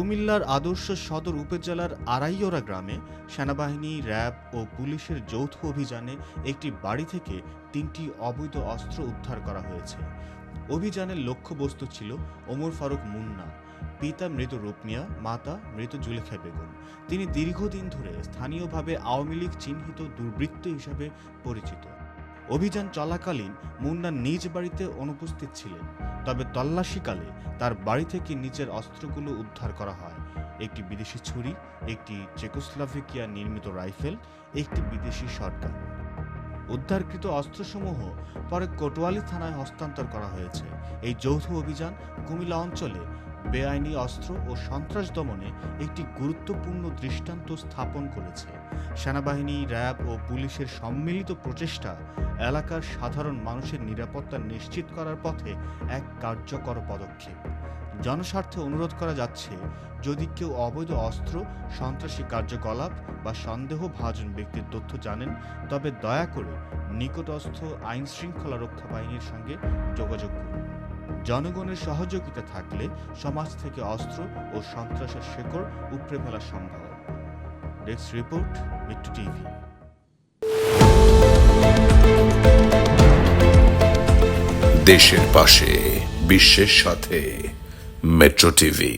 কুমিল্লার আদর্শ সদর উপজেলার আড়াইয়রা গ্রামে সেনাবাহিনী, র্যাব ও পুলিশের যৌথ অভিযানে একটি বাড়ি থেকে তিনটি অবৈধ অস্ত্র উদ্ধার করা হয়েছে। অভিযানের লক্ষ্যবস্তু ছিল ওমর ফারুক মুন্না, পিতা মৃত রূপমিয়া মাতা মৃত জুলেখা বেগম। তিনি দীর্ঘদিন ধরে স্থানীয়ভাবে আওয়ামী লীগ চিহ্নিত দুর্বৃত্ত হিসাবে পরিচিত। অভিযান চলাকালীন মুন্না নিজ বাড়িতে অনুপস্থিত ছিলেন। তবে তল্লাশিকালে তার বাড়ি থেকে নিচের অস্ত্রগুলো উদ্ধার করা হয়। একটি বিদেশি ছুরি, একটি চেকোস্লাভিকিয়া নির্মিত রাইফেল, একটি বিদেশি শটগান। উদ্ধারকৃত অস্ত্রসমূহ পরে কোটোয়ালি থানায় হস্তান্তর করা হয়েছে। এই যৌথ অভিযান কুমিল্লা অঞ্চলে বেআইনি অস্ত্র ও সন্ত্রাস দমনে একটি গুরুত্বপূর্ণ দৃষ্টান্ত স্থাপন করেছে। সেনাবাহিনী, র্যাব ও পুলিশের সম্মিলিত প্রচেষ্টা এলাকার সাধারণ মানুষের নিরাপত্তা নিশ্চিত করার পথে এক কার্যকর পদক্ষেপ। জনস্বার্থে অনুরোধ করা যাচ্ছে, যদি কেউ অবৈধ অস্ত্র, সন্ত্রাসী কার্যকলাপ বা সন্দেহভাজন ব্যক্তির তথ্য জানেন, তবে দয়া করে নিকটস্থ আইন শৃঙ্খলা রক্ষা বাহিনীর সঙ্গে যোগাযোগ করুন। জনগণের সহযোগিতা থাকলে সমাজ থেকে অস্ত্র ও সন্ত্রাসের শেকড় উপড়ে ফেলা সম্ভব ডেস্ক রিপোর্ট, মিট্টু টিভি। দেশের পাশে, বিশ্বের সাথে মেট্রো টিভি।